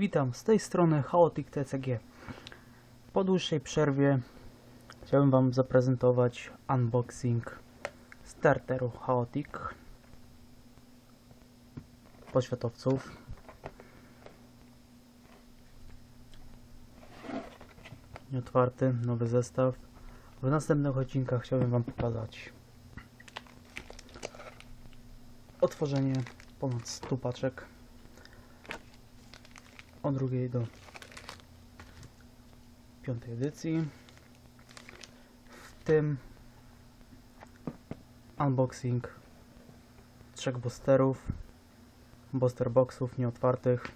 Witam, z tej strony Chaotic TCG. Po dłuższej przerwie chciałbym Wam zaprezentować unboxing starteru Chaotic poświatowców. Nieotwarty, nowy zestaw. W następnych odcinkach chciałbym Wam pokazać otworzenie ponad 100 paczek od drugiej do piątej edycji. W tym unboxing trzech boosterów, booster boxów nieotwartych,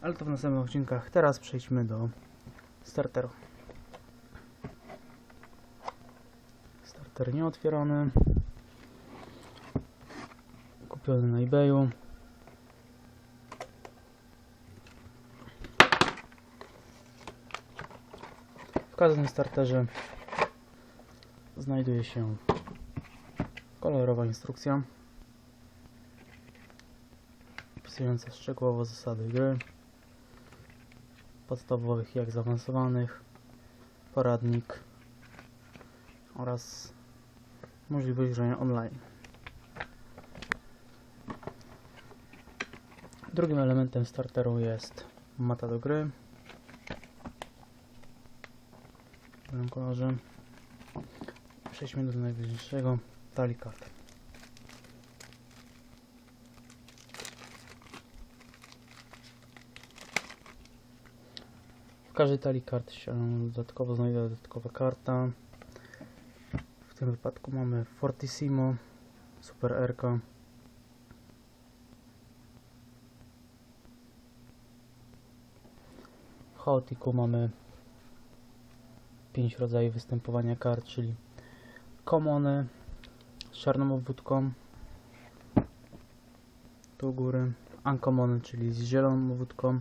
ale to w następnych odcinkach. Teraz przejdźmy do starteru. Starter nieotwierany, kupiony na eBayu. Każdym starterze znajduje się kolorowa instrukcja opisująca szczegółowo zasady gry, podstawowych jak zaawansowanych, poradnik oraz możliwość grania online. Drugim elementem starteru jest mata do gry kolorze. Przejdźmy do najważniejszego talii kart. W każdej talii kart się dodatkowo znajduje dodatkowa karta. W tym wypadku mamy Fortissimo, Super RK, W Chaotiku mamy 5 rodzajów występowania kart, czyli komony z czarną obwódką tu góry, uncommony, czyli z zieloną obwódką,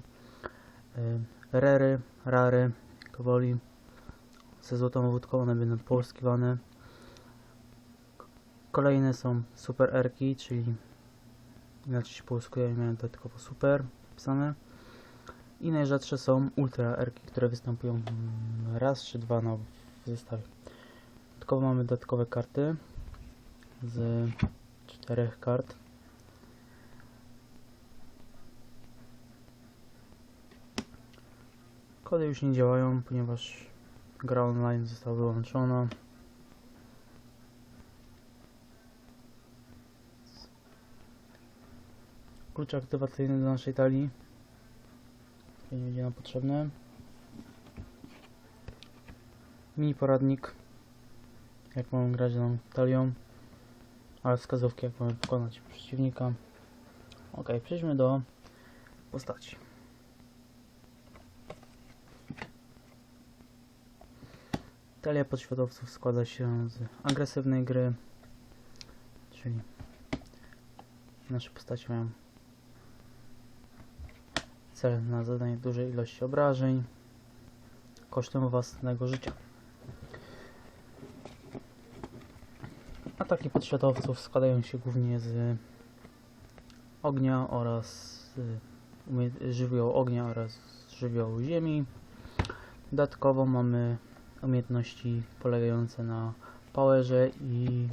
y, rery, rary, to woli ze złotą obwódką, one będą połyskiwane. Kolejne są super erki, czyli inaczej się połyskują i mają dodatkowo super pisane. I najrzadsze są ultra erki, które występują mm, raz czy dwa na zestawie. Dodatkowo mamy dodatkowe karty z czterech kart. Kody już nie działają, ponieważ gra online została wyłączona. Klucz aktywacyjny do naszej talii nie będzie nam potrzebne. Mini poradnik, jak mamy grać daną talią, ale wskazówki, jak mamy pokonać przeciwnika. Ok, przejdźmy do postaci. Talia podświatowców składa się z agresywnej gry, czyli nasze postacie mają cel na zadanie dużej ilości obrażeń kosztem własnego życia. Ataki podświatowców składają się głównie z ognia oraz żywiołu ognia oraz z żywiołu ziemi. Dodatkowo mamy umiejętności polegające na powerze i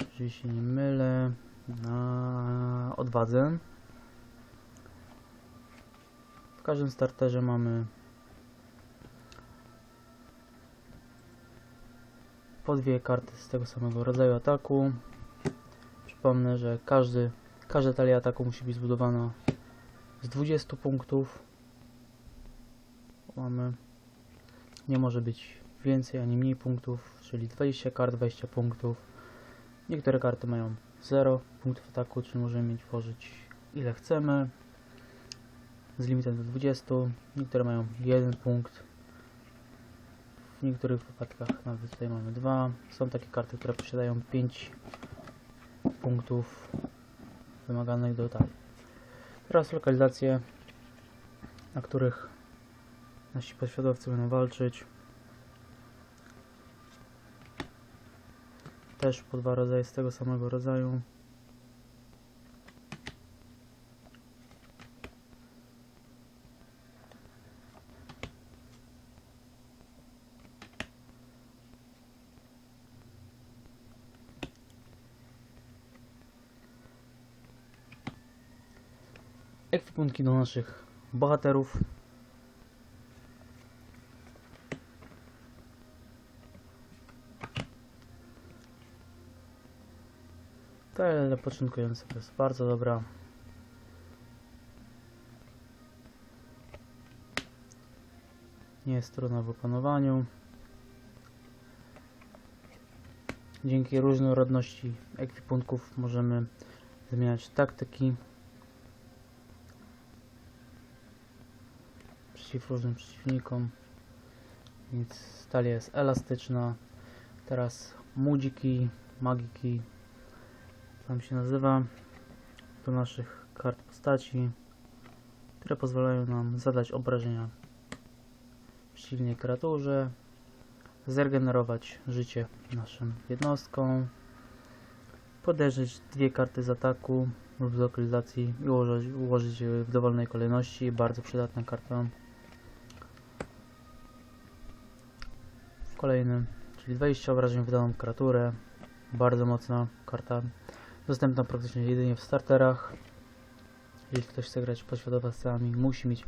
jeżeli się nie mylę na odwadze. W każdym starterze mamy po dwie karty z tego samego rodzaju ataku. Przypomnę, że każdy, każda talia ataku musi być zbudowana z 20 punktów. Mamy nie może być więcej ani mniej punktów, czyli 20 kart, 20 punktów. Niektóre karty mają 0 punktów ataku, czyli możemy mieć tworzyć ile chcemy z limitem do 20. Niektóre mają 1 punkt. W niektórych wypadkach nawet tutaj mamy 2. Są takie karty, które posiadają 5 punktów wymaganych do talii. Teraz lokalizacje, na których nasi poświadowcy będą walczyć. Też po dwa rodzaje z tego samego rodzaju. Ekwipunki do naszych bohaterów. Tele początkujące to jest bardzo dobra. Nie jest trudna w wykonywaniu. Dzięki różnorodności ekwipunków możemy zmieniać taktyki przeciw różnym przeciwnikom. Więc talia jest elastyczna. Teraz mudziki, magiki, tam się nazywa, do naszych kart postaci, które pozwalają nam zadać obrażenia przeciwnej kreaturze, zregenerować życie naszym jednostkom, podejrzeć dwie karty z ataku lub z lokalizacji i ułożyć, ułożyć w dowolnej kolejności. Bardzo przydatna karta. Kolejny, czyli 20 obrażeń w daną kreaturę. Bardzo mocna karta. Dostępna praktycznie jedynie w starterach. Jeśli ktoś chce grać poświadowcami, musi mieć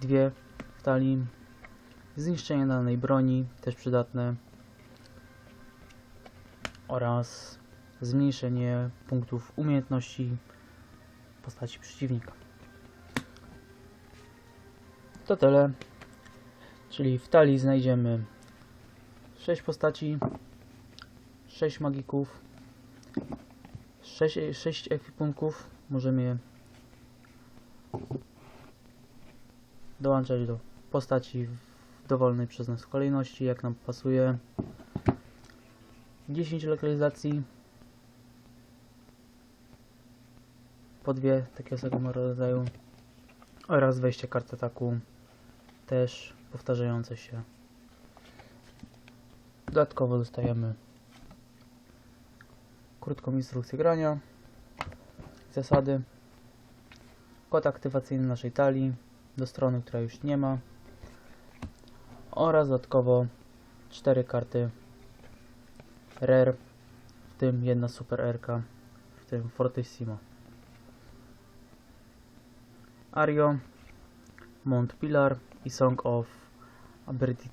dwie w talii. Zniszczenie danej broni, też przydatne. Oraz zmniejszenie punktów umiejętności postaci przeciwnika. To tyle. Czyli w talii znajdziemy 6 postaci, 6 magików, 6, 6 ekwipunków. Możemy je dołączać do postaci w dowolnej przez nas kolejności, jak nam pasuje. 10 lokalizacji. Po dwie takiego samego rodzaju. Oraz 20 kart ataku. Też powtarzające się. Dodatkowo dostajemy krótką instrukcję grania, zasady, kod aktywacyjny naszej talii do strony, która już nie ma oraz dodatkowo 4 karty rare, w tym jedna super RK, w tym Fortissimo. Ario, Mount Pilar i Song of Aberdeen.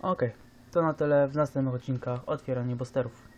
Ok, to na tyle w następnych odcinkach otwieranie bosterów.